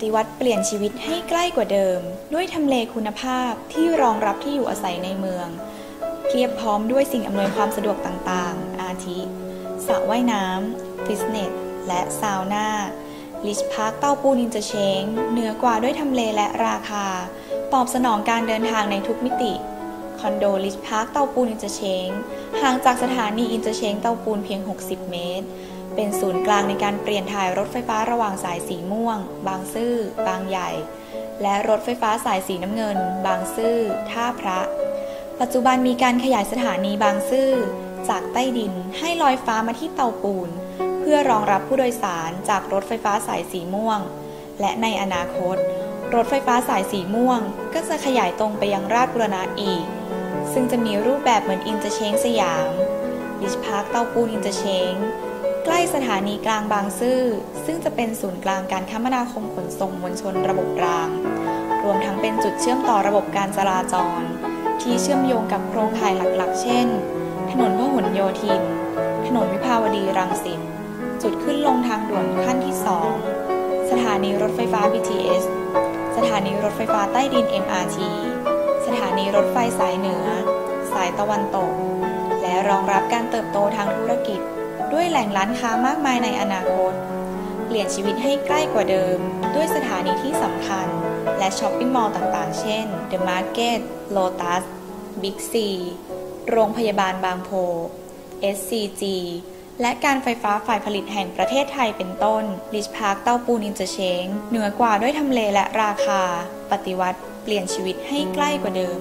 ฏิวัติเปลี่ยนชีวิตให้ใกล้กว่าเดิม ด้วยทำเลคุณภาพที่รองรับที่อยู่อาศัยในเมืองเพียบพร้อมด้วยสิ่งอำนวยความสะดวกต่างๆ อาทิสระว่ายน้ำฟิตเนส และซาวน่าลิชพาร์คเต้าปูนินจะเชงเหนือกว่าด้วยทำเลและราคา ตอบสนองการเดินทางในทุกมิติ คอนโดลิชพาร์คเต้าปูนอินเตอร์เชงห่างจากสถานีอินเตอร์เชงเต้าปูนเพียง 60 เมตร เป็นศูนย์กลางในการเปลี่ยนถ่ายรถไฟฟ้าระหว่างสายสีม่วง บางซื่อ บางใหญ่ และรถไฟฟ้าสายสีน้ำเงิน บางซื่อ ท่าพระ ปัจจุบันมีการขยายสถานีบางซื่อ จากใต้ดินให้ลอยฟ้ามาที่เตาปูน เพื่อรองรับผู้โดยสารจากรถไฟฟ้าสายสีม่วง และในอนาคต รถไฟฟ้าสายสีม่วง ก็จะขยายตรงไปยังราชบุรณะอีก ซึ่งจะมีรูปแบบเหมือนอินเตอร์เชงสยามลิชพาร์คเตาปูนอินเตอร์เชง ใกล้สถานีกลางบางซื่อ ซึ่งจะเป็นศูนย์กลางการคมนาคมขนส่งมวลชนระบบราง รวมทั้งเป็นจุดเชื่อมต่อระบบการจราจร ที่เชื่อมโยงกับโครงข่ายหลักๆ เช่น ถนนพหลโยธิน ถนนวิภาวดีรังสิต จุดขึ้นลงทางด่วนขั้นที่ 2 สถานีรถไฟฟ้า BTS สถานีรถไฟฟ้าใต้ดิน MRT สถานีรถไฟสายเหนือ สายตะวันตก และรองรับการเติบโตทางธุรกิจ ด้วยแหล่งร้านค้ามากมายในอนาคต เปลี่ยนชีวิตให้ใกล้กว่าเดิม ด้วยสถานีที่สำคัญ และช้อปปิ้งมอลล์ต่างๆ เช่น The Market Lotus Big C โรงพยาบาลบางโพ SCG และการไฟฟ้าฝ่ายผลิตแห่งประเทศไทยเป็นต้นลิชพาร์คเต้าปูนินเจเชง เหนือกว่าด้วยทำเลและราคา ปฏิวัติเปลี่ยนชีวิตให้ใกล้กว่าเดิม